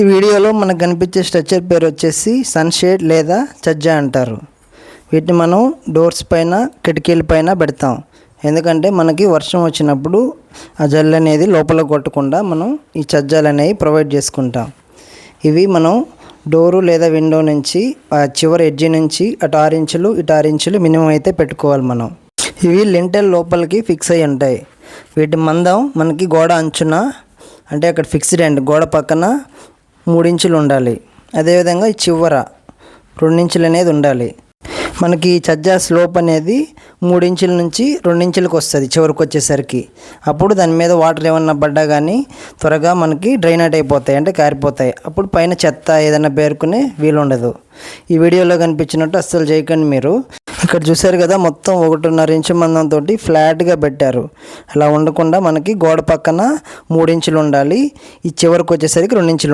ఈ వీడియోలో మనకు కనిపించే స్ట్రక్చర్ పేరు వచ్చేసి సన్షేడ్ లేదా చజ్జా అంటారు. వీటిని మనం డోర్స్ పైన కిటికీల పైన పెడతాం. ఎందుకంటే మనకి వర్షం వచ్చినప్పుడు ఆ జల్లు అనేది లోపల కొట్టకుండా మనం ఈ చజ్జాలు అనేవి ప్రొవైడ్ చేసుకుంటాం. ఇవి మనం డోరు లేదా విండో నుంచి ఆ చివరి ఎడ్జి నుంచి అటు ఆరు ఇంచులు ఇటు ఆరు ఇంచులు మినిమం అయితే పెట్టుకోవాలి మనం. ఇవి లింటెల్ లోపలికి ఫిక్స్ అయి ఉంటాయి. వీటి మందం మనకి గోడ అంచున అంటే అక్కడ ఫిక్స్డ్ అండ్ గోడ పక్కన మూడించులు ఉండాలి అదేవిధంగా ఈ చివర రెండించులు అనేది ఉండాలి. మనకి ఈ చజ్జా స్లోప్ అనేది మూడించుల నుంచి రెండించులకు వస్తుంది చివరికి వచ్చేసరికి. అప్పుడు దాని మీద వాటర్ ఏమన్నా పడ్డా కానీ త్వరగా మనకి డ్రైనేట్ అయిపోతాయి అంటే కారిపోతాయి. అప్పుడు పైన చెత్త ఏదైనా పేరుకునే వీలు ఉండదు ఈ వీడియోలో కనిపించినట్టు అస్సలు చేయకండి మీరు. ఇక్కడ చూశారు కదా మొత్తం ఒకటిన్నర ఇంచు మందంతో ఫ్లాట్గా పెట్టారు. అలా ఉండకుండా మనకి గోడ పక్కన మూడించులు ఉండాలి ఈ చివరికి వచ్చేసరికి రెండించులు